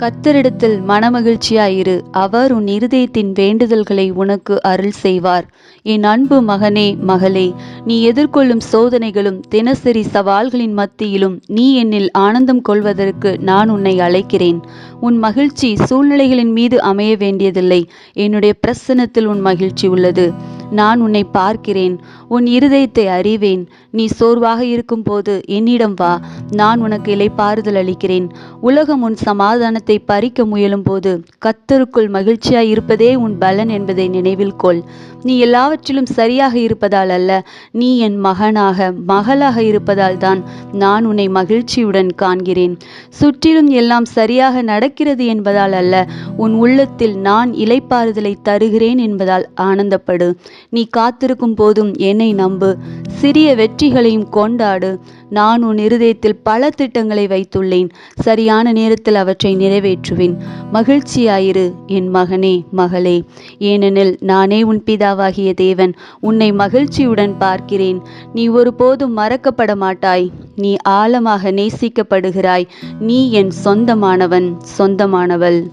கத்தரிடத்தில் மனமகிழ்ச்சியாயிரு. அவர் உன் இருதயத்தின் வேண்டுதல்களை உனக்கு அருள் செய்வார். என் அன்பு மகனே மகளே நீ எதிர்கொள்ளும் சோதனைகளும் தினசரி சவால்களின் மத்தியிலும் நீ என்னில் ஆனந்தம் கொள்வதற்கு நான் உன்னை அழைக்கிறேன். உன் மகிழ்ச்சி சூழ்நிலைகளின் மீது அமைய வேண்டியதில்லை. என்னுடைய பிரசன்னத்தில் உன் மகிழ்ச்சி உள்ளது. நான் உன்னை பார்க்கிறேன். உன் இருதயத்தை அறிவேன். நீ சோர்வாக இருக்கும்போது என்னிடம் வா. நான் உனக்கு இலைப்பாறுதல் அளிக்கிறேன். உலகம் உன் சமாதானத்தை பறிக்க முயலும் போது கத்தருக்குள் மகிழ்ச்சியாய் இருப்பதே உன் பலன் என்பதை நினைவில் கொள். நீ எல்லாவற்றிலும் சரியாக இருப்பதால் அல்ல நீ என் மகனாக மகளாக இருப்பதால் தான் நான் உன்னை மகிழ்ச்சியுடன் காண்கிறேன். சுற்றிலும் எல்லாம் சரியாக நடக்கிறது என்பதால் அல்ல உன் உள்ளத்தில் நான் இலைப்பாறுதலை தருகிறேன் என்பதால் ஆனந்தப்படு. நீ காத்திருக்கும் போதும் என்னை நம்பு. சிறிய வெற்றிகளையும் கொண்டாடு. நான் உன் இருதயத்தில் பல திட்டங்களை வைத்துள்ளேன். சரியான நேரத்தில் அவற்றை நிறைவேற்றுவேன். மகிழ்ச்சியாயிரு என் மகனே மகளே. ஏனெனில் நானே உன் பிதாவாகிய தேவன். உன்னை மகிழ்ச்சியுடன் பார்க்கிறேன். நீ ஒருபோதும் மறக்கப்பட மாட்டாய். நீ ஆழமாக நேசிக்கப்படுகிறாய். நீ என் சொந்தமானவன் சொந்தமானவள்.